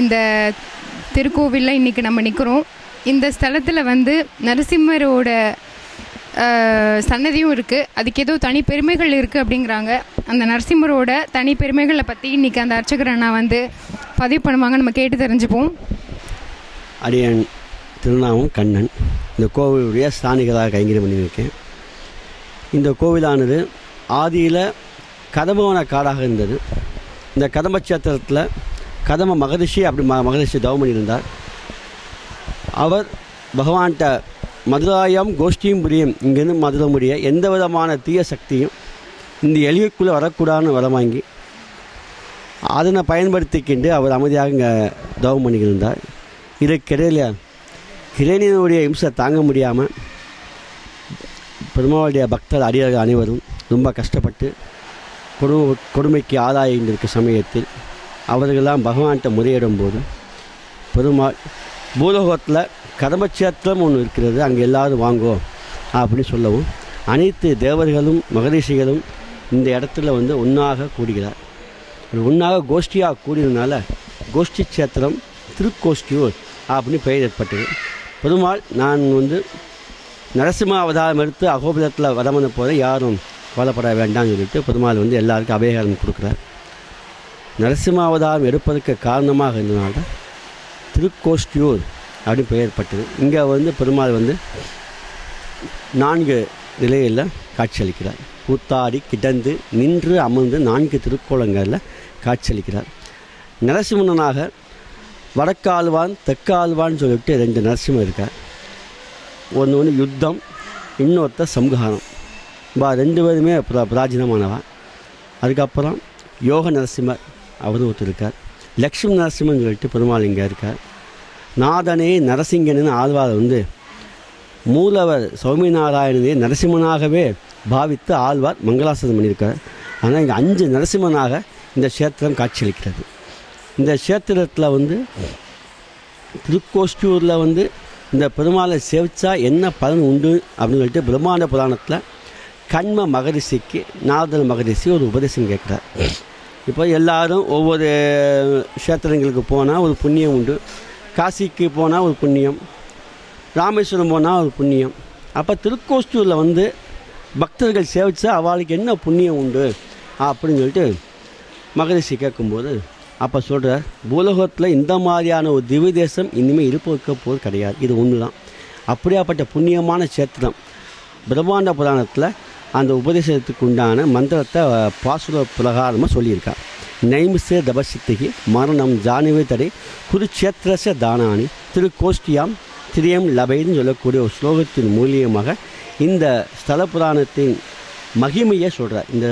இந்த திருக்கோவிலில் இன்றைக்கி நம்ம நிற்கிறோம் இந்த ஸ்தலத்தில் வந்து நரசிம்மரோட சன்னதியும் இருக்குது அதுக்கு ஏதோ தனி பெருமைகள் இருக்குது அப்படிங்கிறாங்க. அந்த நரசிம்மரோட தனி பெருமைகளை பற்றி இன்றைக்கி அந்த அர்ச்சகர் அண்ணா வந்து பதிவு பண்ணுவாங்க. நம்ம கேட்டு தெரிஞ்சுப்போம். அடியன் திருநாமம் கண்ணன் இந்த கோவிலுடைய ஸ்தானிகளாக கைங்கரியம் பண்ணியிருக்கேன். இந்த கோவிலானது ஆதியில் கதம்பவன காடாக இருந்தது. இந்த கதம்ப சேத்திரத்தில் கதம மகரிஷி அப்படி ம மகரிஷி தவமணி இருந்தார். அவர் பகவான்கிட்ட மதுராயம் கோஷ்டியும் புரியும். இங்கேருந்து மதுரை முடிய எந்த விதமான தீய சக்தியும் இந்த எளியக்குள்ளே வரக்கூடாதுன்னு வரம் வாங்கி அதனை பயன்படுத்திக்கிண்டு அவர் அமைதியாக இங்கே தவம் பண்ணியிருந்தார் இதற்கிடையில் இறைவனுடைய இம்சை தாங்க முடியாமல் பெருமாளுடைய பக்தர் அடியார்கள் அனைவரும் ரொம்ப கஷ்டப்பட்டு கொடு கொடுமைக்கு ஆளாகின்றிருக்க சமயத்தில் அவர்களெல்லாம் பகவான்கிட்ட முறையிடும் போது பெருமாள் பூலோகத்தில் கர்மச்சேத்திரம் ஒன்று இருக்கிறது அங்கே எல்லாரும் வாங்கோ அப்படின்னு சொல்லவும் அனைத்து தேவர்களும் மகரிஷிகளும் இந்த இடத்துல வந்து ஒன்றாக கூடுகிறார். ஒன்றாக கோஷ்டியாக கூடியதுனால கோஷ்டி சேத்திரம் திருக்கோஷ்டியூர் அப்படின்னு பெயர் ஏற்பட்டது. பெருமாள் நான் வந்து நரசிம்ம அவதாரம் எடுத்து அகோபுரத்தில் வரமன போத யாரும் கவலைப்பட வேண்டாம்னு சொல்லிட்டு பெருமாள் வந்து எல்லாருக்கும் அபயகாரம் கொடுக்குறார். நரசிம்மாவதாரம் எடுப்பதற்கு காரணமாக இருந்தனால தான் திருக்கோஷ்டியூர் அப்படின்னு பெயர் பட்டது இங்கே வந்து பெருமாள் வந்து நான்கு நிலையில் காட்சியளிக்கிறார் கூத்தாடி கிடந்து நின்று அமர்ந்து நான்கு திருக்கோலங்களில் காட்சியளிக்கிறார் நரசிம்மனாக வடக்கால்வான் தெற்கால்வான்னு சொல்லிவிட்டு ரெண்டு நரசிம்மம் இருக்கார். ஒன்று ஒன்று யுத்தம் இன்னொருத்த சம்ஹாரம். பா ரெண்டு பேருமே பிரா பிராஜீனமானவன் அதுக்கப்புறம் யோக நரசிம்மர். அவர் ஒருத்தர் இருக்கார் லக்ஷ்மி நரசிம்மன் சொல்லிட்டு பெருமாள் இங்கே இருக்கார். நாதனே நரசிங்கன்னு ஆழ்வார் வந்து மூலவர் சௌமி நாராயணனே நரசிம்மனாகவே பாவித்து ஆழ்வார் மங்களாசனம் பண்ணியிருக்கார். ஆனால் இங்கே அஞ்சு நரசிம்மனாக இந்த க்ஷேத்திரம் காட்சியளிக்கிறது. இந்த க்ஷேத்திரத்தில் வந்து திருக்கோஷ்டியூரில் வந்து இந்த பெருமாளை சேவிச்சா என்ன பலன் உண்டு அப்படின்னு சொல்லிட்டு பிரம்மாண்ட புராணத்தில் கண்ம மகரிஷிக்கு நாரதன் மகரிஷி ஒரு உபதேசம் கேட்குறார். இப்போ எல்லாரும் ஒவ்வொரு க்ஷேத்திரங்களுக்கு போனால் ஒரு புண்ணியம் உண்டு. காசிக்கு போனால் ஒரு புண்ணியம். ராமேஸ்வரம் போனால் ஒரு புண்ணியம். அப்போ திருக்கோஷ்டூரில் வந்து பக்தர்கள் சேவிச்சா அவளுக்கு என்ன புண்ணியம் உண்டு? அப்படின்னு சொல்லிட்டு மகரிஷி கேட்கும்போது அப்போ சொல்கிறார் பூலோகத்தில் இந்த மாதிரியான ஒரு திவ்ய தேசம் இனிமேல் இருப்ப போது கிடையாது. இது ஒன்று தான் அப்படியாப்பட்ட புண்ணியமான சேத்திரம் பிரம்மாண்ட புராணத்தில் அந்த உபதேசத்துக்கு உண்டான மந்திரத்தை பாசுர பிரகாரமாக சொல்லியிருக்கார் நைமிசே தபசித்திகி மரணம் ஜானவே தடை குருச்சேத்திரச தானானி திருக்கோஷ்டியாம் திரியம் லபைன்னு சொல்லக்கூடிய ஒரு ஸ்லோகத்தின் மூலியமாக இந்த ஸ்தல புராணத்தின் மகிமையை சொல்கிறார் இந்த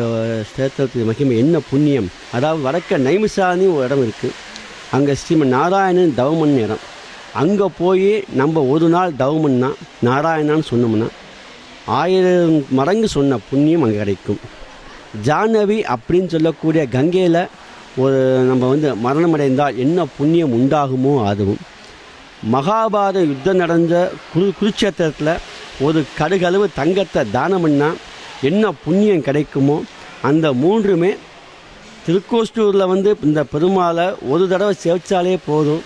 ஸ்தேத்திரத்தின் மகிமை என்ன புண்ணியம்? அதாவது வடக்க நைமிசானி ஒரு இடம் இருக்குது அங்கே ஸ்ரீமன் நாராயணன் தவமன் இடம். அங்கே போய் நம்ம ஒரு நாள் தவமன்னா நாராயணான்னு சொன்னோம்னா ஆயிரம் மடங்கு சொன்ன புண்ணியம் அங்கே கிடைக்கும். ஜானவி அப்படின்னு சொல்லக்கூடிய கங்கையில் ஒரு நம்ம வந்து மரணமடைந்தால் என்ன புண்ணியம் உண்டாகுமோ அதுவும். மகாபாரத யுத்தம் நடந்த குரு குருட்சேத்திரத்தில் ஒரு கடுகளவு தங்கத்தை தானம் பண்ணால் என்ன புண்ணியம் கிடைக்குமோ அந்த மூன்றுமே திருக்கோஷ்டூரில் வந்து இந்த பெருமாளை ஒரு தடவை சேவிச்சாலே போதும்.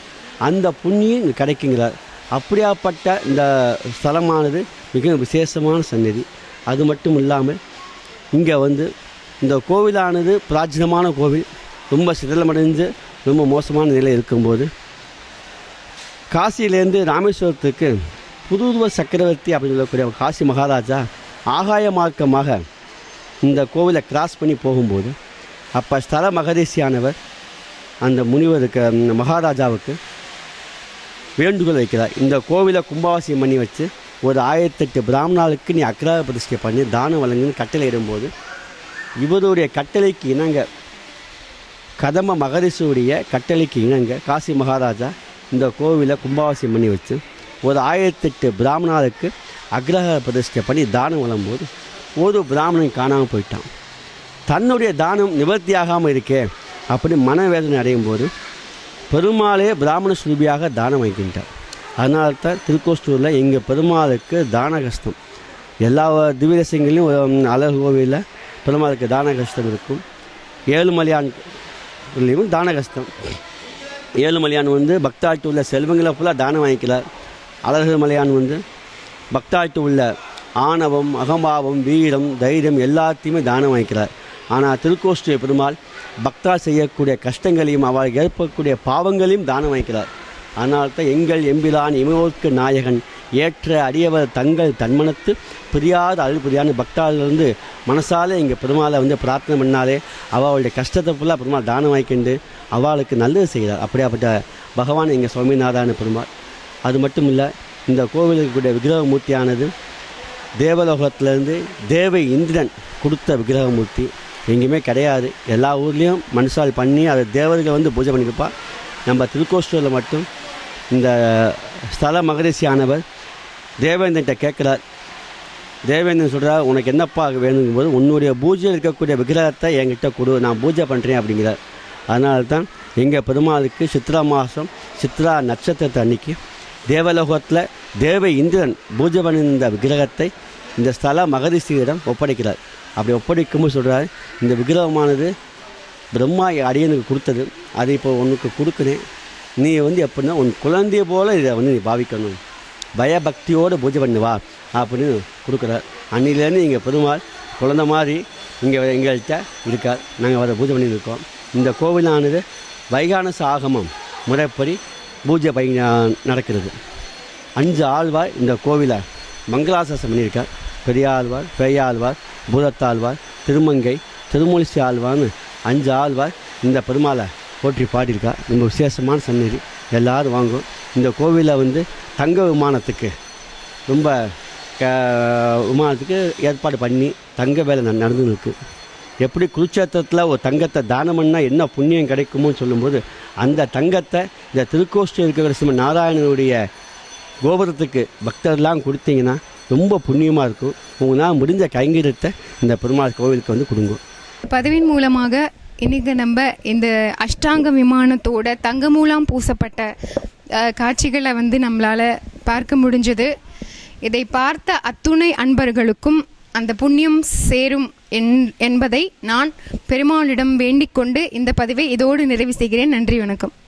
அந்த புண்ணியம் இங்கே கிடைக்குங்கிறார். அப்படியாப்பட்ட இந்த ஸ்தலமானது மிக விசேஷமான சந்நிதி. அது மட்டும் இல்லாமல் இங்கே வந்து இந்த கோவிலானது பிராச்சீனமான கோவில். ரொம்ப சிதிலமடைஞ்சு ரொம்ப மோசமான நிலை இருக்கும்போது காசியிலேருந்து ராமேஸ்வரத்துக்கு புதுதுவ சக்கரவர்த்தி அப்படின்னு சொல்லக்கூடிய காசி மகாராஜா ஆகாய மார்க்கமாக இந்த கோவிலை கிராஸ் பண்ணி போகும்போது அப்போ ஸ்தல மகரிஷியானவர் அந்த முனிவருக்கு மகாராஜாவுக்கு வேண்டுகோள் வைக்கிறார். இந்த கோவிலை கும்பாவாசியம் பண்ணி வச்சு ஒரு ஆயிரத்தெட்டு பிராமணாளுக்கு நீ அக்ரா பிரதிஷ்டை பண்ணி தானம் வழங்குன்னு கட்டளை இடும்போது இவருடைய கட்டளைக்கு இணங்க கதம மகரிஷியுடைய கட்டளைக்கு இணங்க காசி மகாராஜா இந்த கோவிலை கும்பாவாசியம் பண்ணி வச்சு ஒரு ஆயிரத்தெட்டு பிராமணாளுக்கு அக்ரஹ பிரதிஷ்டை பண்ணி தானம் வழங்கும்போது ஒரு பிராமணன் காணாமல் போயிட்டான். தன்னுடைய தானம் நிவர்த்தி ஆகாமல் இருக்கே அப்படின்னு மனவேதனை அடையும் போது பெருமாளே பிராமண சுரூபியாக தானம் வைக்கின்றார் அதனால தான் திருக்கோஷ்டூரில் எங்கள் பெருமாளுக்கு தான கஷ்டம் எல்லா திவ்யதேசங்களையும் அழகு கோவிலில் பெருமாளுக்கு தான கஷ்டம் இருக்கும். ஏழுமலையான்லையும் தான கஷ்டம் ஏழுமலையான் வந்து பக்தாட்டு உள்ள செல்வங்களை ஃபுல்லாக தானம் வாங்கிக்கிறார். அழகு மலையான் வந்து பக்தாட்டு உள்ள ஆணவம் அகம்பாவம் வீரம் தைரியம் எல்லாத்தையுமே தானம் வாங்கிக்கிறார். ஆனால் திருக்கோஷ்டிய பெருமாள் பக்தா செய்யக்கூடிய கஷ்டங்களையும் அவள் ஏற்படக்கூடிய பாவங்களையும் தானம் வாங்கிக்கிறார். அதனால் தான் எங்கள் எம்பிரான் இமையோர்க்கு நாயகன் ஏற்ற அடியவர் தங்கள் தன்மனத்து பிரியாத அருள் புரியான பக்தாளிலிருந்து மனசாலே இங்கே பெருமாளை வந்து பிரார்த்தனை பண்ணாலே அவளுடைய கஷ்டத்தை ஃபுல்லாக பெருமாள் தானம் வாய்க்கிண்டு அவளுக்கு நல்லது செய்கிறார் அப்படியாப்பட்ட பகவான் எங்கள் சுவாமிநாதான பெருமாள். அது மட்டும் இல்லை இந்த கோவிலுக்கு கூடிய விக்கிரகமூர்த்தியானது தேவலோகத்திலேருந்து தேவை இந்திரன் கொடுத்த விக்கிரகமூர்த்தி. எங்கேயுமே கிடையாது. எல்லா ஊர்லேயும் மனுஷால் பண்ணி அதை தேவர்கள் வந்து பூஜை பண்ணியிருப்பா. நம்ம திருக்கோஷ்டூரில் மட்டும் இந்த ஸ்தல மகரிஷியானவர் தேவேந்திரன்ட்ட கேட்குறார். தேவேந்திரன் சொல்கிறார் உனக்கு என்னப்பா வேணுங்கும்போது உன்னுடைய பூஜையில் இருக்கக்கூடிய விக்கிரகத்தை என்கிட்ட கொடு நான் பூஜை பண்ணுறேன் அப்படிங்கிறார். அதனால தான் எங்கள் பெருமாளுக்கு சித்ரா மாதம் சித்ரா நட்சத்திரத்தை அன்னைக்கு தேவலோகத்தில் தேவ இந்திரன் பூஜை பண்ணியிருந்த விக்கிரகத்தை இந்த ஸ்தல மகரிஷியிடம் ஒப்படைக்கிறார். அப்படி ஒப்படைக்கும்போது சொல்கிறார் இந்த விக்கிரகமானது பிரம்மா அடியனுக்கு கொடுத்தது. அது இப்போ உனக்கு கொடுக்குறேன். நீ வந்து எப்படின்னா உன் குழந்தைய போல் இதை வந்து நீ பாவிக்கணும். பயபக்தியோடு பூஜை பண்ணுவா அப்படின்னு கொடுக்குறார் அன்னிலேருந்து இங்கே பெருமாள் குழந்த மாதிரி இங்கே எங்கள்கிட்ட இருக்கார். நாங்கள் வர பூஜை பண்ணியிருக்கோம். இருக்கோம் இந்த கோவிலானது வைகானச ஆகமம் முறைப்படி பூஜை பை நடக்கிறது. அஞ்சு ஆழ்வார் இந்த கோவிலை மங்களாசாசம் பண்ணியிருக்கார். பெரியாழ்வார் பெரியாழ்வார் பூதத்தாழ்வார் திருமங்கை திருமொழிசி ஆழ்வார்னு அஞ்சு ஆழ்வார் இந்த பெருமாளை போற்றி பாடியிருக்கா. ரொம்ப விசேஷமான சந்நிதி. எல்லாரும் வாங்கும் இந்த கோவிலை வந்து தங்க விமானத்துக்கு ரொம்ப க விமானத்துக்கு ஏற்பாடு பண்ணி தங்க வேலை நடந்து நடந்துன்னு எப்படி குருச்சேத்திரத்தில் ஒரு தங்கத்தை தானம் பண்ணால் என்ன புண்ணியம் கிடைக்குமோன்னு சொல்லும்போது அந்த தங்கத்தை இந்த திருக்கோஷ்டி இருக்கிற சிம்ம நாராயணனுடைய கோபுரத்துக்கு பக்தர்லாம் கொடுத்தீங்கன்னா ரொம்ப புண்ணியமாக இருக்கும். உங்களால் முடிஞ்ச கைங்கரியத்தை இந்த பெருமாள் கோவிலுக்கு வந்து கொடுங்க. பதவியின் மூலமாக இன்றைக்கி நம்ம இந்த அஷ்டாங்க விமானத்தோட தங்க மூலம் பூசப்பட்ட காட்சிகளை வந்து நம்மளால் பார்க்க முடிஞ்சது. இதை பார்த்த அத்துணை அன்பர்களுக்கும் அந்த புண்ணியம் சேரும் என்- என்பதை நான் பெருமாளிடம் வேண்டிக் கொண்டு இந்த பதிவை இதோடு நிறைவு செய்கிறேன். நன்றி வணக்கம்.